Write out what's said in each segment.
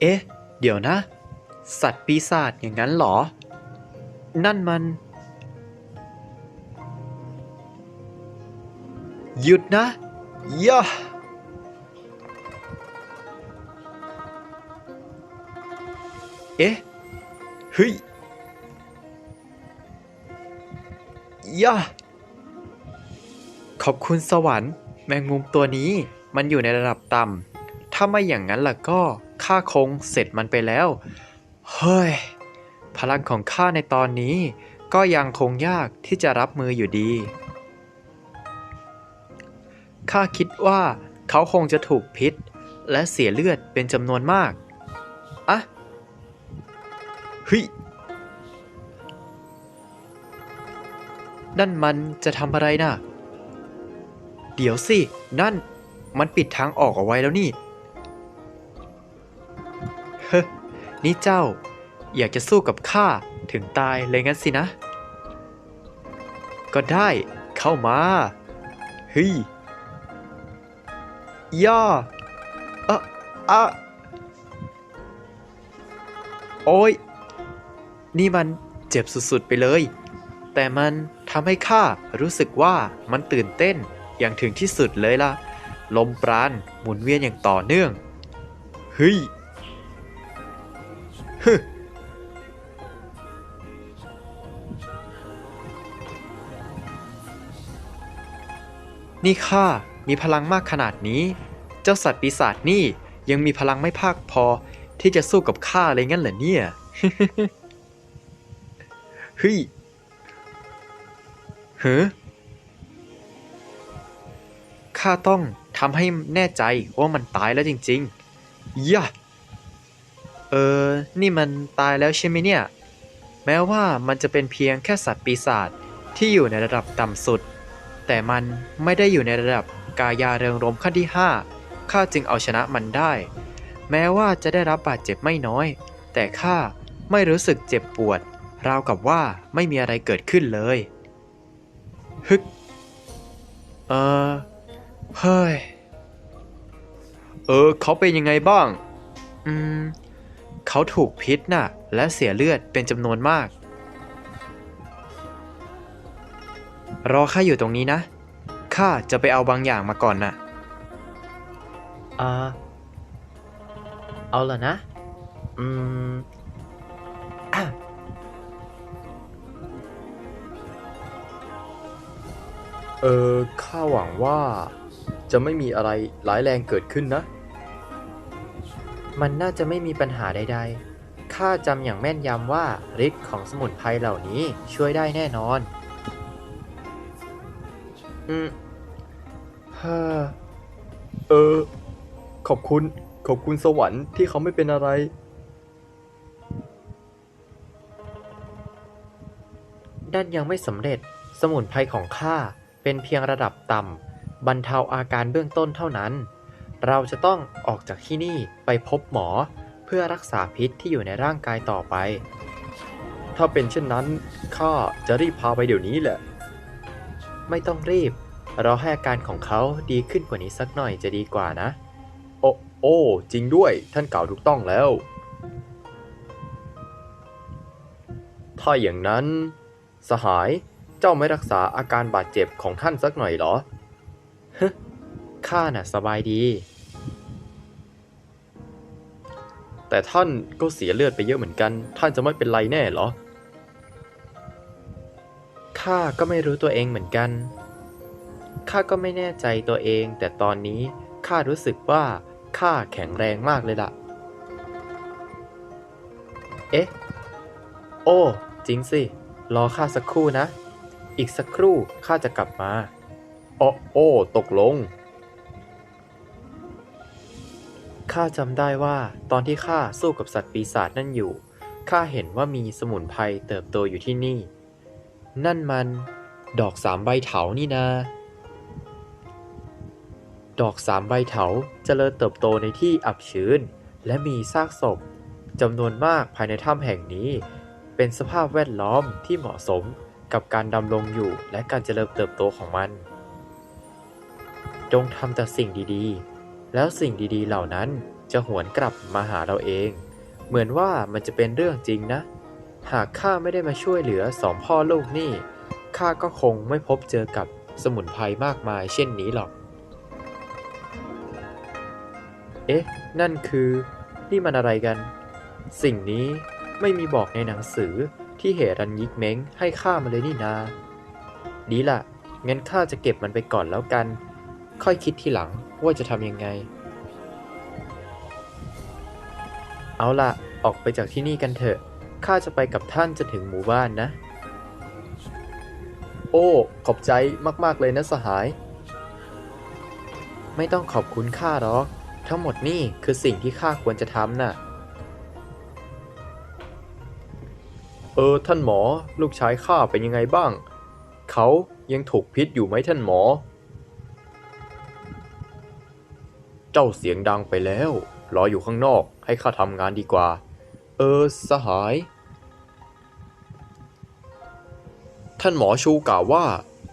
เอ๊ะ เดี๋ยวนะ สัตว์ปีศาจอย่างนั้นเหรอ นั่นมัน หยุดนะย่าเอ๊ะเฮ้ยย่าขอบคุณสวรรค์ แมงมุมตัวนี้มันอยู่ในระดับต่ำถ้าไม่อย่างนั้นล่ะก็ ข้าคงเสร็จมันไปแล้ว เฮ้ย พลังของข้าในตอนนี้ ก็ยังคงยากที่จะรับมืออยู่ดี ข้าคิดว่าเขาคงจะถูกพิษ และเสียเลือดเป็นจำนวนมากอะเฮ้ยนั่นมันจะทำอะไรน่ะ เดี๋ยวสิ นั่น มันปิดทางออกเอาไว้แล้วนี่ เฮ้นี่เจ้า อยากจะสู้กับข้าถึงตายเลยงั้นสินะ ก็ได้เข้ามาเฮ้ยย่าอะอะโอ้ย นี่มันเจ็บสุดๆไปเลย แต่มันทำให้ข้ารู้สึกว่ามันตื่นเต้นอย่างถึงที่สุดเลยล่ะ ลมปราณหมุนเวียนอย่างต่อเนื่อง เฮ้ย นี่ข้ามีพลังมากขนาดนี้ เจ้าสัตว์ปีศาจนี่ยังมีพลังไม่พากพอที่จะสู้กับข้าเลยงั้นเหรอเนี่ยเฮ้ยเฮ้ข้าต้องทำให้แน่ใจว่ามันตายแล้วจริงๆย่า เออ นี่มันตายแล้วใช่ไหมเนี่ย แม้ว่ามันจะเป็นเพียงแค่สัตว์ปีศาจที่อยู่ในระดับต่ำสุด แต่มันไม่ได้อยู่ในระดับกายาเริงรมขั้นที่ 5 ข้าจึงเอาชนะมันได้ แม้ว่าจะได้รับบาดเจ็บไม่น้อย แต่ข้าไม่รู้สึกเจ็บปวด ราวกับว่าไม่มีอะไรเกิดขึ้นเลย ฮึก เออ เฮ้ย เออ เขาเป็นยังไงบ้าง อืม เขาถูกพิษน่ะ และเสียเลือดเป็นจำนวนมาก รอข้าอยู่ตรงนี้นะ ข้าจะไปเอาบางอย่างมาก่อนน่ะอ่าเอาละนะ อืมอะเออข้าหวังว่าจะไม่มีอะไรร้ายแรงเกิดขึ้นนะ มันน่าจะไม่มีปัญหาใดๆ ข้าจำอย่างแม่นยำว่าฤทธิ์ของสมุนไพรเหล่านี้ช่วยได้แน่นอน อืมเฮ้อเออ ขอบคุณ ขอบคุณสวรรค์ที่เขาไม่เป็นอะไร ด้านยังไม่สำเร็จ สมุนไพรของข้าเป็นเพียงระดับต่ำบรรเทาอาการเบื้องต้นเท่านั้น เราจะต้องออกจากที่นี่ไปพบหมอเพื่อรักษาพิษที่อยู่ในร่างกายต่อไป ถ้าเป็นเช่นนั้นข้าจะรีบพาไปเดี๋ยวนี้แหละ ไม่ต้องรีบรอให้อาการของเขาดีขึ้นกว่านี้สักหน่อยจะดีกว่านะ โอ้โอ้จริงด้วยท่านกล่าวถูกต้องแล้ว ถ้าอย่างนั้น สหายเจ้าไม่รักษาอาการบาดเจ็บของท่านสักหน่อยหรอ ข้าน่ะสบายดี แต่ท่านก็เสียเลือดไปเยอะเหมือนกัน ท่านจะไม่เป็นไรแน่เหรอ ข้าก็ไม่รู้ตัวเองเหมือนกัน ข้าก็ไม่แน่ใจตัวเอง แต่ตอนนี้ข้ารู้สึกว่าข้าแข็งแรงมากเลยล่ะ เอ๊ะ โอ้ จริงสิ รอข้าสักครู่นะ อีกสักครู่ข้าจะกลับมา โอ้โอ้ ตกลง ข้าจำได้ว่าตอนที่ข้าสู้กับสัตว์ปีศาจนั่นอยู่ ข้าเห็นว่ามีสมุนไพรเติบโตอยู่ที่นี่ นั่นมัน ดอกสามใบเถานี่นา ดอกสามใบเถาเจริญเติบโตในที่อับชื้น และมีซากศพจำนวนมากภายในถ้ำแห่งนี้ เป็นสภาพแวดล้อมที่เหมาะสมกับการดำรงอยู่และการเจริญเติบโตของมัน จงทำแต่สิ่งดีๆ แล้วสิ่งดีๆเหล่านั้นจะหวนกลับมาหาเราเอง เหมือนว่ามันจะเป็นเรื่องจริงนะ หากข้าไม่ได้มาช่วยเหลือสองพ่อลูกนี่ข้าก็คงไม่พบเจอกับสมุนไพรมากมายเช่นนี้หรอก เอ๊ะ นั่นคือ นี่มันอะไรกัน สิ่งนี้ไม่มีบอกในหนังสือที่เหรันยิกเม้งให้ข้ามาเลยนี่นา ดีละงั้นข้าจะเก็บมันไปก่อนแล้วกัน ค่อยคิดทีหลัง ว่าจะทำยังไง เอาล่ะ ออกไปจากที่นี่กันเถอะ ข้าจะไปกับท่านจนถึงหมู่บ้านนะ โอ้ ขอบใจมาก ๆ เลยนะสหาย ไม่ต้องขอบคุณข้าหรอก ทั้งหมดนี่คือสิ่งที่ข้าควรจะทำน่ะ เออ ท่านหมอ ลูกชายข้าเป็นยังไงบ้าง เขายังถูกพิษอยู่ไหมท่านหมอ เจ้าเสียงดังไปแล้ว รออยู่ข้างนอกให้ข้าทำงานดีกว่า เออ สหาย ท่านหมอชูกล่าวว่า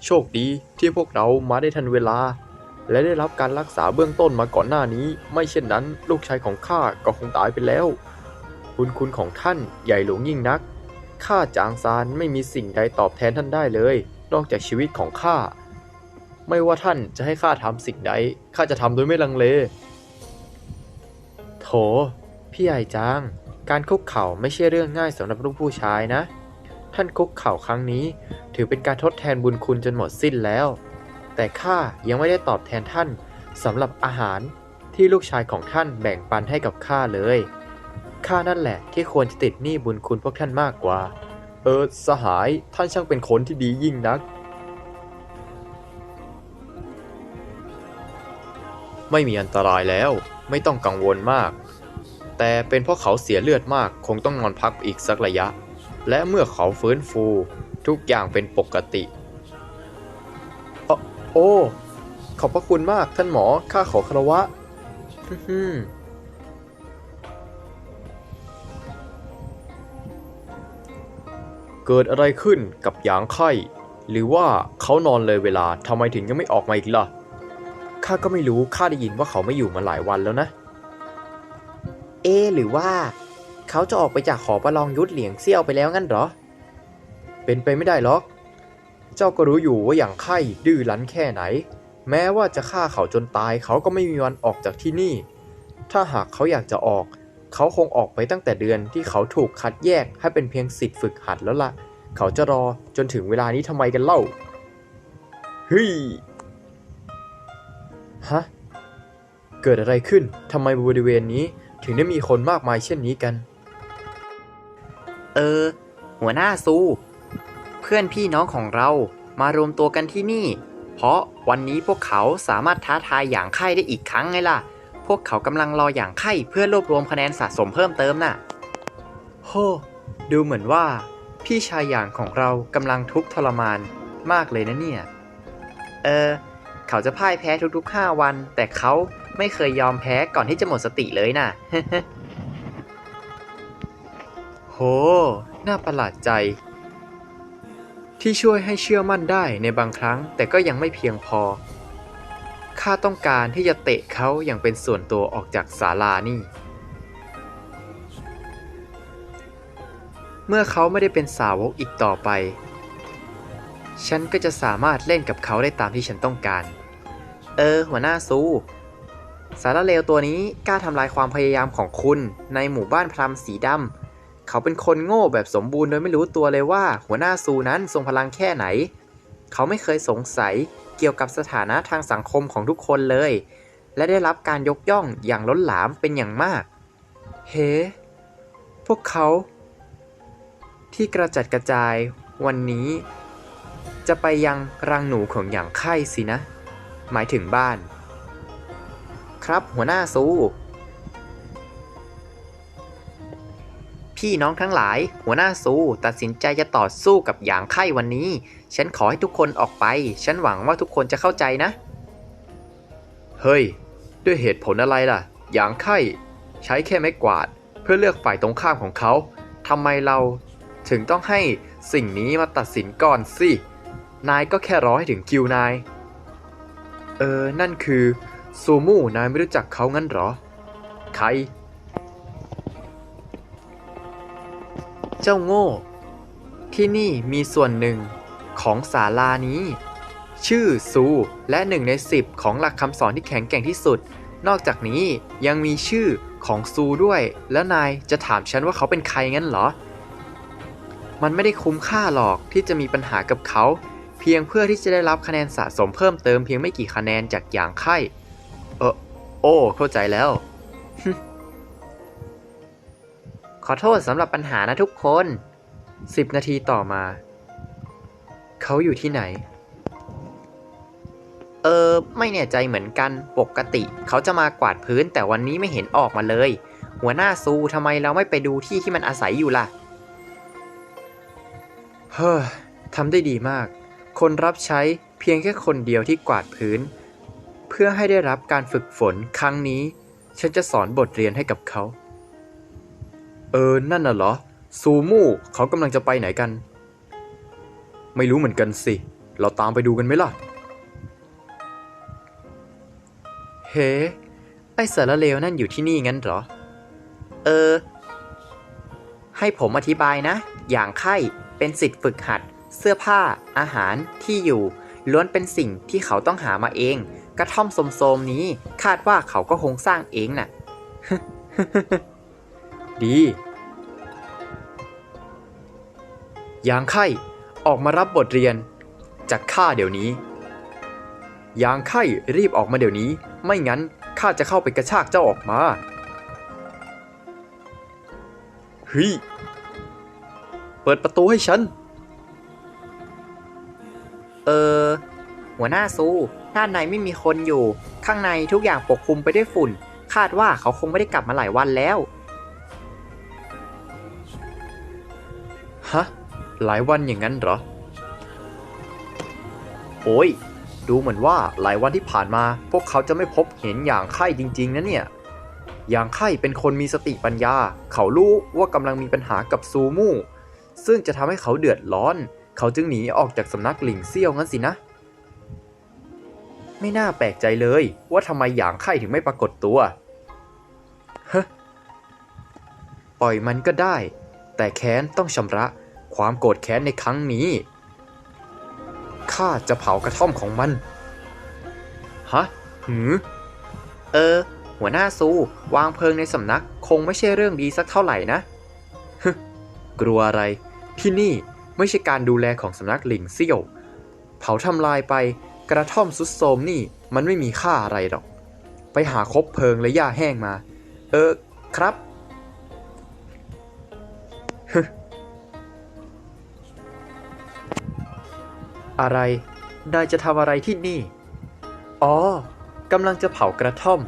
โชคดีที่พวกเรามาได้ทันเวลา และได้รับการรักษาเบื้องต้นมาก่อนหน้านี้ ไม่เช่นนั้น ลูกชายของข้าก็คงตายไปแล้วบุญคุณของท่านใหญ่หลวงยิ่งนักข้าจางซานไม่มีสิ่งใดตอบแทนท่านได้เลย นอกจากชีวิตของข้า ไม่ว่าท่านจะให้ข้าทำสิ่งใดข้าจะทำโดยไม่ลังเล โถ พี่ใหญ่จาง การคุกเข่าไม่ใช่เรื่องง่ายสำหรับลูกผู้ชายนะ ท่านคุกเข่าครั้งนี้ ถือเป็นการทดแทนบุญคุณจนหมดสิ้นแล้ว แต่ข้ายังไม่ได้ตอบแทนท่านสำหรับอาหารที่ลูกชายของท่านแบ่งปันให้กับข้าเลยข้านั่นแหละที่ควรจะติดหนี้บุญคุณพวกท่านมากกว่า เออสหายท่านช่างเป็นคนที่ดียิ่งนัก ไม่มีอันตรายแล้ว ไม่ต้องกังวลมาก แต่เป็นเพราะเขาเสียเลือดมากคงต้องนอนพักอีกสักระยะ และเมื่อเขาฟื้นฟู ทุกอย่างเป็นปกติเอ่อโอ้ ขอบพระคุณมากท่านหมอ ข้าขอคารวะฮึเกิดอะไรขึ้นกับหยางไข่หรือว่าเขานอนเลยเวลาทำไมถึงยังไม่ออกมาอีกล่ะ ข้าก็ไม่รู้ข้าได้ยินว่าเขาไม่อยู่มาหลายวันแล้วนะ เอ หรือว่า เขาจะออกไปจากหอประลองยุทธเหลียงเซี่ยวไปแล้วงั้นเหรอ เป็นไปไม่ได้หรอก เจ้าก็รู้อยู่ว่าอย่างไข่ดื้อรั้นแค่ไหน แม้ว่าจะฆ่าเขาจนตาย เขาก็ไม่มีวันออกจากที่นี่ ถ้าหากเขาอยากจะออก เขาคงออกไปตั้งแต่เดือนที่เขาถูกคัดแยกให้เป็นเพียงสิทธิ์ฝึกหัดแล้วล่ะ เขาจะรอจนถึงเวลานี้ทำไมกันเล่าเฮ้ย ฮะ เกิดอะไรขึ้นทำไมบริเวณนี้ถึงได้มีคนมากมายเช่นนี้กัน เออ หัวหน้าซู เพื่อนพี่น้องของเรามารวมตัวกันที่นี่ เพราะวันนี้พวกเขาสามารถท้าทายอย่างไข้ได้อีกครั้งไงล่ะ พวกเขากำลังรออย่างไข้เพื่อรวบรวมคะแนนสะสมเพิ่มเติมน่ะ โฮ ดูเหมือนว่า พี่ชายอย่างของเรากำลังทุกข์ทรมานมากเลยนะเนี่ย เออ เขาจะพ่ายแพ้ทุกๆ 5 วัน แต่เขาไม่เคยยอมแพ้ก่อนที่จะหมดสติเลยน่ะ โห น่าประหลาดใจ ที่ช่วยให้เชื่อมั่นได้ในบางครั้ง แต่ก็ยังไม่เพียงพอ ข้าต้องการที่จะเตะเขาอย่างเป็นส่วนตัวออกจากศาลานี่ เมื่อเขาไม่ได้เป็นสาวกอีกต่อไปฉันก็จะสามารถเล่นกับเขาได้ตามที่ฉันต้องการ เออ หัวหน้าซู สารเลวตัวนี้กล้าทำลายความพยายามของคุณในหมู่บ้านพรำสีดำ เขาเป็นคนโง่แบบสมบูรณ์โดยไม่รู้ตัวเลยว่า หัวหน้าซูนั้นทรงพลังแค่ไหน เขาไม่เคยสงสัยเกี่ยวกับสถานะทางสังคมของทุกคนเลย และได้รับการยกย่องอย่างล้นหลามเป็นอย่างมาก เฮ้พวกเขา ที่กระจัดกระจายวันนี้ จะไปยังรังหนูของอย่างไข่สินะ หมายถึงบ้าน ครับหัวหน้าซู พี่น้องทั้งหลาย หัวหน้าซูตัดสินใจจะต่อสู้กับหยางไข้วันนี้ ฉันขอให้ทุกคนออกไป ฉันหวังว่าทุกคนจะเข้าใจนะ เฮ้ย ด้วยเหตุผลอะไรล่ะอย่างไข่ใช้แค่ไม้กวาด เพื่อเลือกฝ่ายตรงข้ามของเขาทำไมเราถึงต้องให้สิ่งนี้มาตัดสินก่อนสิ นายก็แค่รอให้ถึงคิวนาย เออ นั่นคือ ซูมูนายไม่รู้จักเขางั้นหรอ ใคร เจ้าโง่ ที่นี่มีส่วนหนึ่งของศาลานี้ ชื่อซูและหนึ่งในสิบของหลักคำสอนที่แข็งแกร่งที่สุด นอกจากนี้ยังมีชื่อของซูด้วย แล้วนายจะถามฉันว่าเขาเป็นใครงั้นเหรอ มันไม่ได้คุ้มค่าหรอกที่จะมีปัญหากับเขา เพียงเพื่อที่จะได้รับคะแนนสะสมเพิ่มเติมเพียงไม่กี่คะแนนจากอย่างไข้เออโอ้ เข้าใจแล้ว ขอโทษสำหรับปัญหานะทุกคน10นาทีต่อมา เขาอยู่ที่ไหน เออ ไม่แน่ใจเหมือนกัน ปกติ เขาจะมากวาดพื้นแต่วันนี้ไม่เห็นออกมาเลย หัวหน้าซูทำไมเราไม่ไปดูที่ที่มันอาศัยอยู่ล่ะ เฮ้อทำได้ดีมาก คนรับใช้เพียงแค่คนเดียวที่กวาดพื้น เพื่อให้ได้รับการฝึกฝนครั้งนี้ ฉันจะสอนบทเรียนให้กับเขา เออ นั่นน่ะเหรอ ซูมูเขากำลังจะไปไหนกัน ไม่รู้เหมือนกันสิ เราตามไปดูกันไหมล่ะ เฮ้ ไอสารเลวนั่นอยู่ที่นี่งั้นเหรอ เออ ให้ผมอธิบายนะ อย่างไข้เป็นสิทธิ์ฝึกหัด เสื้อผ้า อาหารที่อยู่ ล้วนเป็นสิ่งที่เขาต้องหามาเอง กระท่อมโสมๆนี้คาดว่าเขาก็คงสร้างเองน่ะ ดี ยางไข่ออกมารับบทเรียน จากข้าเดี๋ยวนี้ ยางไข่รีบออกมาเดี๋ยวนี้ ไม่งั้นข้าจะเข้าไปกระชากเจ้าออกมาเฮ้ย เปิดประตูให้ฉัน เออ หัวหน้าซูด้านในไม่มีคนอยู่ ข้างในทุกอย่างปกคลุมไปด้วยฝุ่น คาดว่าเขาคงไม่ได้กลับมาหลายวันแล้ว ฮะ หลายวันอย่างนั้นเหรอ โอ้ย ดูเหมือนว่าหลายวันที่ผ่านมา พวกเขาจะไม่พบเห็นอย่างไข่จริง ๆนะเนี่ย อย่างไข่เป็นคนมีสติปัญญา เขารู้ว่ากำลังมีปัญหากับซูมู่ ซึ่งจะทำให้เขาเดือดร้อน เขาจึงหนีออกจากสำนักหลิงเซี่ยวงั้นสินะ ไม่น่าแปลกใจเลยว่าทำไมอย่างไข่ถึงไม่ปรากฏตัวเฮ้ปล่อยมันก็ได้ แต่แค้นต้องชำระความโกรธแค้นในครั้งนี้ ข้าจะเผากระท่อมของมัน ฮะ หือ เออ หัวหน้าซู วางเพลิงในสำนักคงไม่ใช่เรื่องดีสักเท่าไหร่นะฮกลัวอะไร ที่นี่ ไม่ใช่การดูแลของสำนักหลิงเซี่ยวเผาทำลายไปกระท่อมสุดโทมนี่มันไม่มีค่าอะไรหรอก ไปหาคบเพลิงและหญ้าแห้งมา เออครับ อะไร นายจะทำอะไรที่นี่ อ๋อกำลังจะเผากระท่อม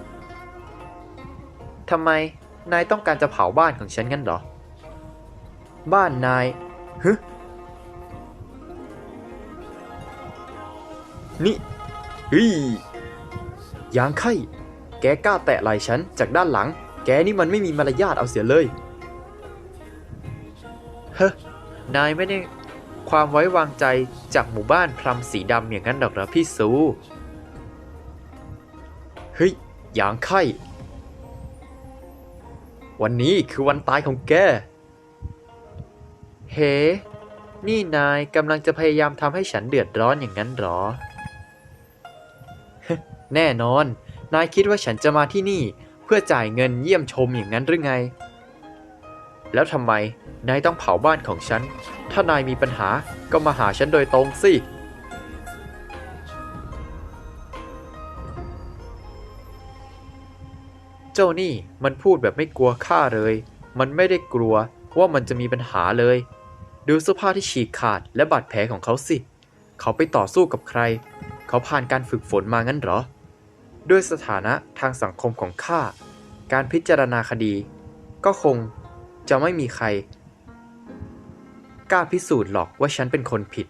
ทำไม นายต้องการจะเผาบ้านของฉันงั้นเหรอ บ้านนายฮึ นี่เฮ้ยยางไข่แกกล้าแตะไหล่ฉันจากด้านหลัง แกนี่มันไม่มีมารยาทเอาเสียเลย เฮ้นายไม่ได้ความไว้วางใจจากหมู่บ้านพรำสีดำอย่างนั้นหรอกเหรอพี่ซู เฮ้ยยางไข่ วันนี้คือวันตายของแก เฮ้ นี่นายกำลังจะพยายามทำให้ฉันเดือดร้อนอย่างนั้นหรอ แน่นอน นายคิดว่าฉันจะมาที่นี่ เพื่อจ่ายเงินเยี่ยมชมอย่างนั้นหรือไง แล้วทำไม นายต้องเผาบ้านของฉัน ถ้านายมีปัญหาก็มาหาฉันโดยตรงสิ เจ้านี่มันพูดแบบไม่กลัวข้าเลย มันไม่ได้กลัวว่ามันจะมีปัญหาเลย ดูเสื้อผ้าที่ฉีกขาดและบาดแผลของเขาสิ เขาไปต่อสู้กับใคร เขาผ่านการฝึกฝนมางั้นเหรอ ด้วยสถานะทางสังคมของข้า การพิจารณาคดี ก็คงจะไม่มีใคร กล้าพิสูจน์หรอกว่าฉันเป็นคนผิด